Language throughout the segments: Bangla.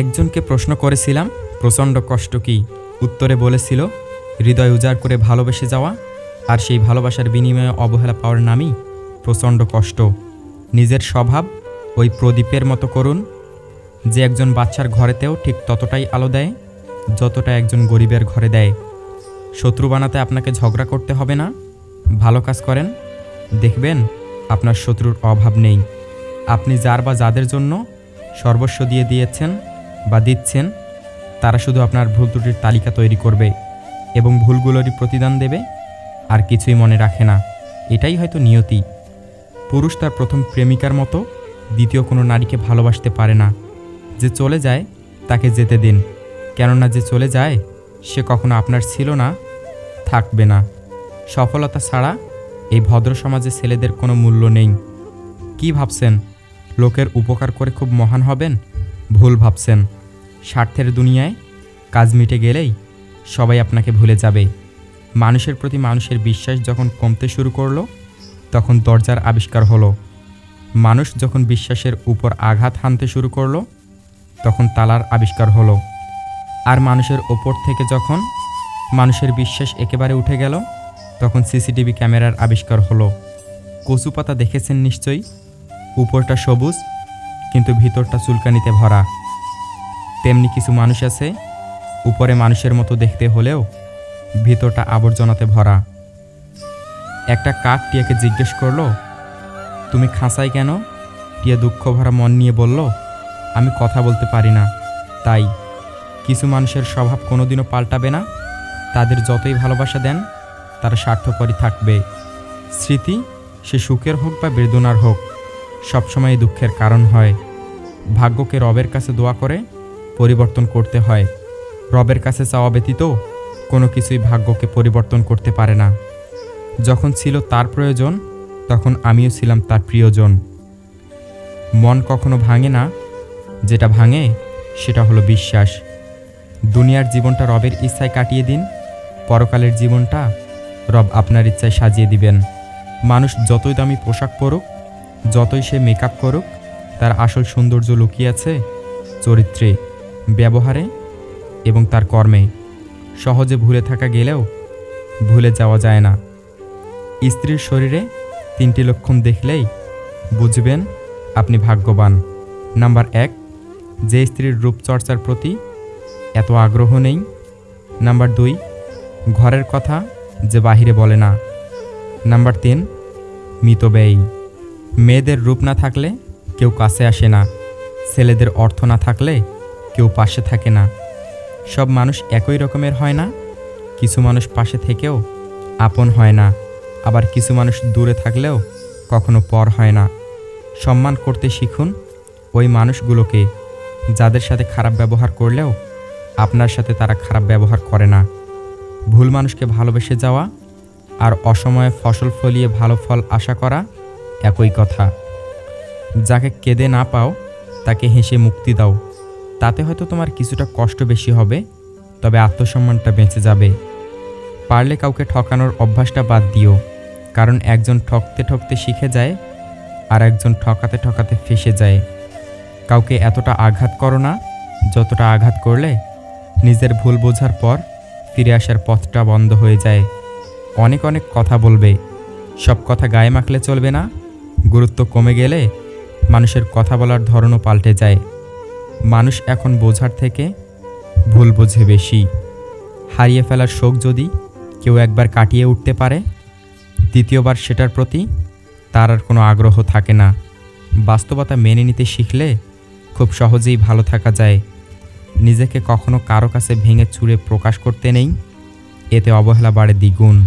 একজনকে প্রশ্ন করেছিলাম, প্রচণ্ড কষ্ট কি? উত্তরে বলেছিল, হৃদয় উজাড় করে ভালোবেসে যাওয়া আর সেই ভালোবাসার বিনিময়ে অবহেলা পাওয়ার নামই প্রচণ্ড কষ্ট। নিজের স্বভাব ওই প্রদীপের মতো করুন, যে একজন বাচ্চার ঘরেতেও ঠিক ততটাই আলো দেয়, যতটা একজন গরিবের ঘরে দেয়। শত্রু বানাতে আপনাকে ঝগড়া করতে হবে না, ভালো কাজ করেন। দেখবেন আপনার শত্রুর অভাব নেই। আপনি যার বা যাদের জন্য সর্বস্ব দিয়ে দিয়েছেন বা দিচ্ছেন, তারা শুধু আপনার ভুল ত্রুটির তালিকা তৈরি করবে এবং ভুলগুলোরই প্রতিদান দেবে, আর কিছুই মনে রাখে না। এটাই হয়তো নিয়তি। পুরুষ তার প্রথম প্রেমিকার মতো দ্বিতীয় কোনো নারীকে ভালোবাসতে পারে না। যে চলে যায়, তাকে যেতে দিন। কেননা যে চলে যায়, সে কখনো আপনার ছিল না, থাকবে না। সফলতা ছাড়া এই ভদ্র সমাজে ছেলেদের কোনো মূল্য নেই। কি ভাবছেন? লোকের উপকার করে খুব মহান হবেন? ভুল ভাবছেন। স্বার্থের দুনিয়ায় কাজ মিটে গেলেই সবাই আপনাকে ভুলে যাবে। মানুষের প্রতি মানুষের বিশ্বাস যখন কমতে শুরু করল, তখন দরজার আবিষ্কার হলো। মানুষ যখন বিশ্বাসের উপর আঘাত হানতে শুরু করল, তখন তালার আবিষ্কার হলো। আর মানুষের ওপর থেকে যখন মানুষের বিশ্বাস একেবারে উঠে গেল, তখন সিসিটিভি ক্যামেরার আবিষ্কার হলো। কচু পাতা দেখেছেন নিশ্চয়ই? উপরটা সবুজ কিন্তু ভিতরটা চুলকানিতে ভরা। তেমনি কিছু মানুষ আছে, উপরে মানুষের মতো দেখতে হলেও ভিতরটা আবর্জনাতে ভরা। একটা কাক টিয়াকে জিজ্ঞেস করল, তুমি খাঁচাই কেন? টিয়া দুঃখ ভরা মন নিয়ে বলল, আমি কথা বলতে পারি না। তাই কিছু মানুষের স্বভাব কোনোদিনও পাল্টাবে না। তাদের যতই ভালোবাসা দেন, তারা স্বার্থপরই থাকবে। স্মৃতি সে সুখের হোক বা বেদনার হোক সবসময় দুঃখের কারণ হয়। ভাগ্যকে রবের কাছে দোয়া করে পরিবর্তন করতে হয়। রবের কাছে চাওয়া ব্যতীত কোনো কিছুই ভাগ্যকে পরিবর্তন করতে পারে না। যখন ছিল তার প্রয়োজন, তখন আমিও ছিলাম তার প্রিয়জন। মন কখনো ভাঙে না, যেটা ভাঙে সেটা হলো বিশ্বাস। দুনিয়ার জীবনটা রবের ইচ্ছায় কাটিয়ে দিন, পরকালের জীবনটা রব আপনার ইচ্ছায় সাজিয়ে দিবেন। মানুষ যতই দামি পোশাক পরুক যতই সে মেকআপ করুক, তার আসল সৌন্দর্য লুকিয়ে আছে চরিত্রে, ব্যবহারে এবং তার কর্মে। সহজে ভুলে থাকা গেলেও ভুলে যাওয়া যায় না। স্ত্রীর শরীরে তিনটি লক্ষণ দেখলেই বুঝবেন আপনি ভাগ্যবান। নাম্বার এক, যে স্ত্রীর রূপচর্চার প্রতি এত আগ্রহ নেই। নাম্বার দুই, ঘরের কথা যে বাহিরে বলে না। নাম্বার তিন মিতব্যয়ী মেয়েদের রূপ না থাকলে কেউ কাছে আসে না। ছেলেদের অর্থ না থাকলে কেউ পাশে থাকে না। সব মানুষ একই রকমের হয় না। কিছু মানুষ পাশে থেকেও আপন হয় না। আবার কিছু মানুষ দূরে থাকলেও কখনো পর হয় না। সম্মান করতে শিখুন ওই মানুষগুলোকে, যাদের সাথে খারাপ ব্যবহার করলেও আপনার সাথে তারা খারাপ ব্যবহার করে না। ভুল মানুষকে ভালোবেসে যাওয়া আর অসময়ে ফসল ফলিয়ে ভালো ফল আশা করা একই কথা। যাকে কেঁদে না পাও, তাকে হেসে মুক্তি দাও। তাতে হয়তো তোমার কিছুটা কষ্ট বেশি হবে, তবে আত্মসম্মানটা বেঁচে যাবে। পারলে কাউকে ঠকানোর অভ্যাসটা বাদ দিও, কারণ একজন ঠকতে ঠকতে শিখে যায়, আর একজন ঠকাতে ঠকাতে ফেসে যায়। কাউকে এতটা আঘাত করো না, যতটা আঘাত করলে নিজের ভুল বোঝার পর ফিরে আসার পথটা বন্ধ হয়ে যায়। অনেক অনেক কথা বলবে, সব কথা গায়ে মাখলে চলবে না। গুরুত্ব কমে গেলে মানুষের কথা বলার ধরনও পাল্টে যায়। মানুষ এখন বোঝার থেকে ভুল বোঝে বেশি। হারিয়ে ফেলার শোক যদি কেউ একবার কাটিয়ে উঠতে পারে, দ্বিতীয়বার সেটার প্রতি তার আর কোনো আগ্রহ থাকে না। বাস্তবতা মেনে নিতে শিখলে খুব সহজেই ভালো থাকা যায়। নিজেকে কখনো কারও কাছে ভেঙে চুরে প্রকাশ করতে নেই, এতে অবহেলা বাড়ে দ্বিগুণ।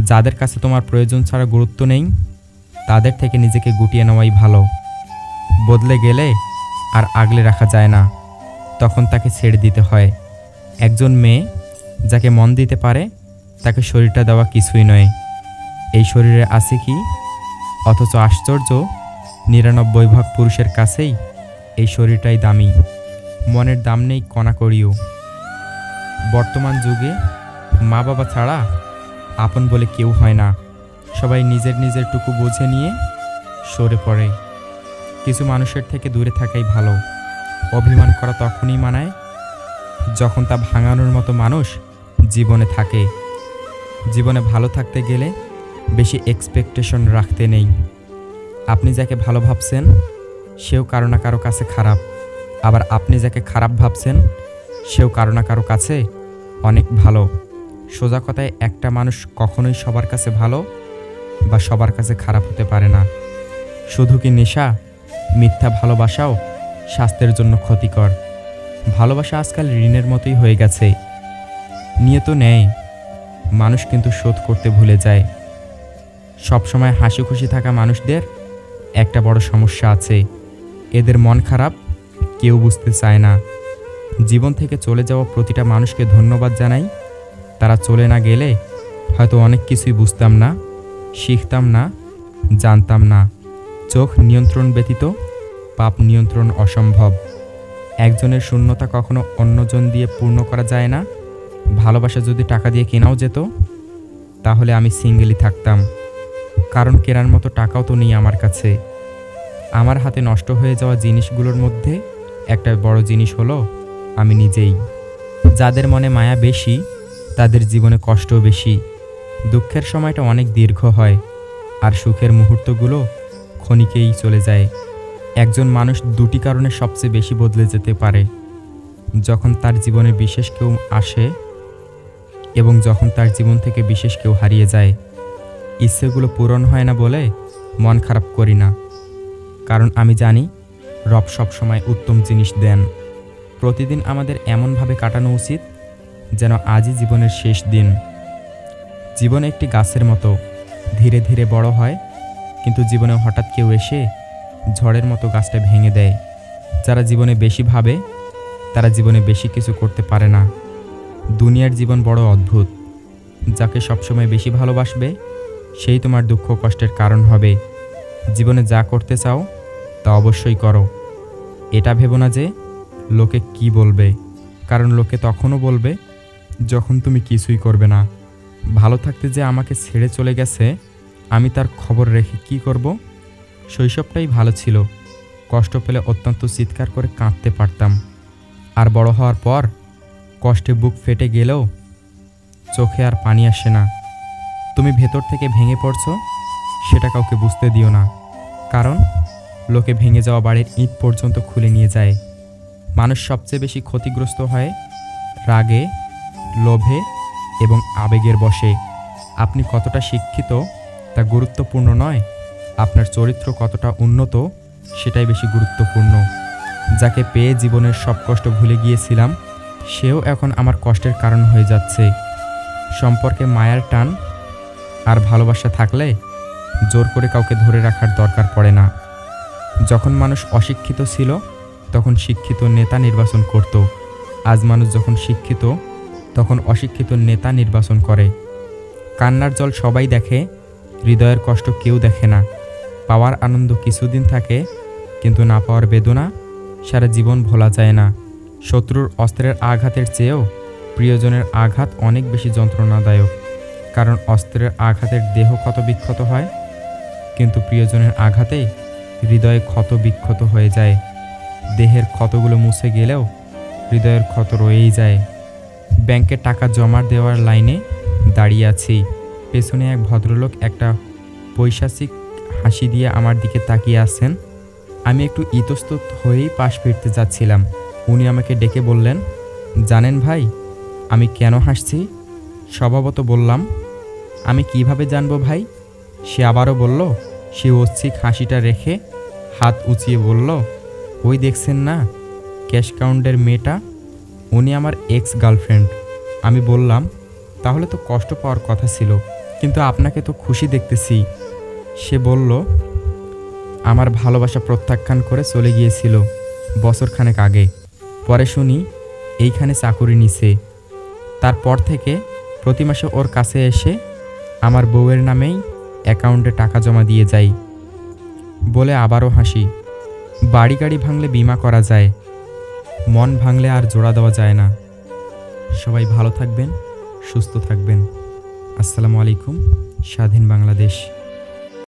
যাদের কাছে তোমার প্রয়োজন ছাড়া গুরুত্ব নেই তাদের থেকে নিজেকে গুটিয়ে নেওয়াই ভালো। বদলে গেলে আর আগলে রাখা যায় না। তখন তাকে ছেড়ে দিতে হয়। একজন মেয়ে যাকে মন দিতে পারে, তাকে শরীরটা দেওয়া কিছুই নয়। এই শরীরে আছে কি? অথচ আশ্চর্য, নিরানব্বই ভাগ পুরুষের কাছেই এই শরীরটাই দামি। মনের দাম নেই কণা করিও। বর্তমান যুগে মা বাবা ছাড়া আপন বলে কেউ হয় না। সবাই নিজের নিজের টুকু বুঝে নিয়ে সরে পড়ে। কিছু মানুষের থেকে দূরে থাকাই ভালো। অভিমান করা তখনই মানায় যখন তা ভাঙানোর মতো মানুষ জীবনে থাকে। জীবনে ভালো থাকতে গেলে বেশি এক্সপেকটেশন রাখতে নেই। আপনি যাকে ভালো ভাবছেন, সেও কারও না কারও কাছে খারাপ। আবার আপনি যাকে খারাপ ভাবছেন, সেও কারও না কারও কাছে অনেক ভালো। সোজা কথায় একটা মানুষ কখনোই সবার কাছে ভালো বা সবার কাছে খারাপ হতে পারে না। শুধু কি নেশা, মিথ্যা ভালোবাসাও স্বাস্থ্যের জন্য ক্ষতিকর? ভালোবাসা আজকাল ঋণের মতোই হয়ে গেছে। নিয়ে তো নেয় মানুষ কিন্তু শোধ করতে ভুলে যায়। সবসময় হাসি খুশি থাকা মানুষদের একটা বড় সমস্যা আছে। এদের মন খারাপ কেউ বুঝতে চায় না। জীবন থেকে চলে যাওয়া প্রতিটা মানুষকে ধন্যবাদ জানাই। তারা চলে না গেলে হয়তো অনেক কিছুই বুঝতাম না। শিখতাম না, জানতাম না। চোখ নিয়ন্ত্রণ ব্যতীত, পাপ নিয়ন্ত্রণ অসম্ভব। একজনের শূন্যতা কখনো অন্যজন দিয়ে পূর্ণ করা যায় না। ভালোবাসা যদি টাকা দিয়ে কেনাও যেত, তাহলে আমি সিঙ্গেলই থাকতাম। কারণ কেনার মতো টাকাও তো নেই আমার কাছে। আমার হাতে নষ্ট হয়ে যাওয়া জিনিসগুলোর মধ্যে একটা বড় জিনিস হলো, আমি নিজেই। যাদের মনে মায়া বেশি, তাদের জীবনে কষ্টও বেশি। দুঃখের সময়টা অনেক দীর্ঘ হয়, আর সুখের মুহূর্তগুলো ক্ষণিকেই চলে যায়। একজন মানুষ দুটি কারণে সবচেয়ে বেশি বদলে যেতে পারে। যখন তার জীবনে বিশেষ কেউ আসে এবং যখন তার জীবন থেকে বিশেষ কেউ হারিয়ে যায়, ইচ্ছেগুলো পূরণ হয় না বলে মন খারাপ করি না। কারণ আমি জানি, রব সবসময় উত্তম জিনিস দেন। প্রতিদিন আমাদের এমনভাবে কাটানো উচিত যেন আজই জীবনের শেষ দিন জীবন একটি গাছের মতো ধীরে ধীরে বড় হয়, কিন্তু জীবনে হঠাৎ কেউ এসে ঝড়ের মতো গাছটা ভেঙে দেয়। যারা জীবনে বেশি ভাবে, তারা জীবনে বেশি কিছু করতে পারে না। দুনিয়ার জীবন বড় অদ্ভুত। যাকে সবসময় বেশি ভালোবাসবে, সেই তোমার দুঃখ কষ্টের কারণ হবে। জীবনে যা করতে চাও, তা অবশ্যই করো। এটা ভেবো না যে লোকে কি বলবে। কারণ লোকে তখনও বলবে, যখন তুমি কিছুই করবে না। ভালো থাকতে যে আমাকে ছেড়ে চলে গেছে, আমি তার খবর রেখে কি করব? শৈশবটাই ভালো ছিল। কষ্ট পেলে অত্যন্ত চিৎকার করে কাঁদতে পারতাম। আর বড় হওয়ার পর কষ্টে বুক ফেটে গেলেও চোখে আর পানি আসে না। তুমি ভেতর থেকে ভেঙে পড়ছো, সেটা কাউকে বুঝতে দিও না। কারণ লোকে ভেঙে যাওয়া বাড়ির ইট পর্যন্ত খুলে নিয়ে যায়। মানুষ সবচেয়ে বেশি ক্ষতিগ্রস্ত হয় রাগে, লোভে এবং আবেগের বশে। আপনি কতটা শিক্ষিত, তা গুরুত্বপূর্ণ নয়। আপনার চরিত্র কতটা উন্নত, সেটাই বেশি গুরুত্বপূর্ণ। যাকে পেয়ে জীবনের সব কষ্ট ভুলে গিয়েছিলাম, সেও এখন আমার কষ্টের কারণ হয়ে যাচ্ছে। সম্পর্কে মায়ার টান আর ভালোবাসা থাকলে জোর করে কাউকে ধরে রাখার দরকার পড়ে না। যখন মানুষ অশিক্ষিত ছিল, তখন শিক্ষিত নেতা নির্বাচন করত। আজ মানুষ যখন শিক্ষিত তখন অশিক্ষিত নেতা নির্বাচন করে। কান্নার জল সবাই দেখে, হৃদয়ের কষ্ট কেউ দেখে না। পাওয়ার আনন্দ কিছুদিন থাকে, কিন্তু না পাওয়ার বেদনা সারা জীবন ভোলা যায় না। শত্রুর অস্ত্রের আঘাতের চেয়েও প্রিয়জনের আঘাত অনেক বেশি যন্ত্রণাদায়ক। কারণ অস্ত্রের আঘাতের দেহ ক্ষত বিক্ষত হয়, কিন্তু প্রিয়জনের আঘাতে হৃদয়ে ক্ষত বিক্ষত হয়ে যায়। দেহের ক্ষতগুলো মুছে গেলেও হৃদয়ের ক্ষত রয়েই যায়। ব্যাংকে টাকা জমা দেওয়ার লাইনে দাঁড়িয়ে আছি। পেছনে এক ভদ্রলোক একটা পৈশাচিক হাসি দিয়ে আমার দিকে তাকিয়ে আছেন। আমি একটু ইতস্তত হয়েই পাশ ফিরতে যাচ্ছিলাম। উনি আমাকে ডেকে বললেন, জানেন ভাই, আমি কেন হাসছি? স্বভাবত বললাম, আমি কীভাবে জানব ভাই? সে আবারও বলল, সে ঐচ্ছিক হাসিটা রেখে হাত উঁচিয়ে বলল, ওই দেখছেন না, ক্যাশ কাউন্টের মেয়েটা? উনি আমার এক্স গার্লফ্রেন্ড আমি বললাম, তাহলে তো কষ্ট পাওয়ার কথা ছিল, কিন্তু আপনাকে তো খুশি দেখতেছি। সে বলল, আমার ভালোবাসা প্রত্যাখ্যান করে চলে গিয়েছিল বছরখানেক আগে। পরে শুনি, এইখানে চাকুরি নিছে। তারপর থেকে প্রতি মাসে ওর কাছে এসে আমার বউয়ের নামেই অ্যাকাউন্টে টাকা জমা দিয়ে যাই। বলে আবারও হাসি। বাড়ি গাড়ি ভাঙলে বিমা করা যায়, মন ভাঙলে আর জোড়া দেওয়া যায় না। সবাই ভালো থাকবেন সুস্থ থাকবেন। আসসালামু আলাইকুম স্বাধীন বাংলাদেশ।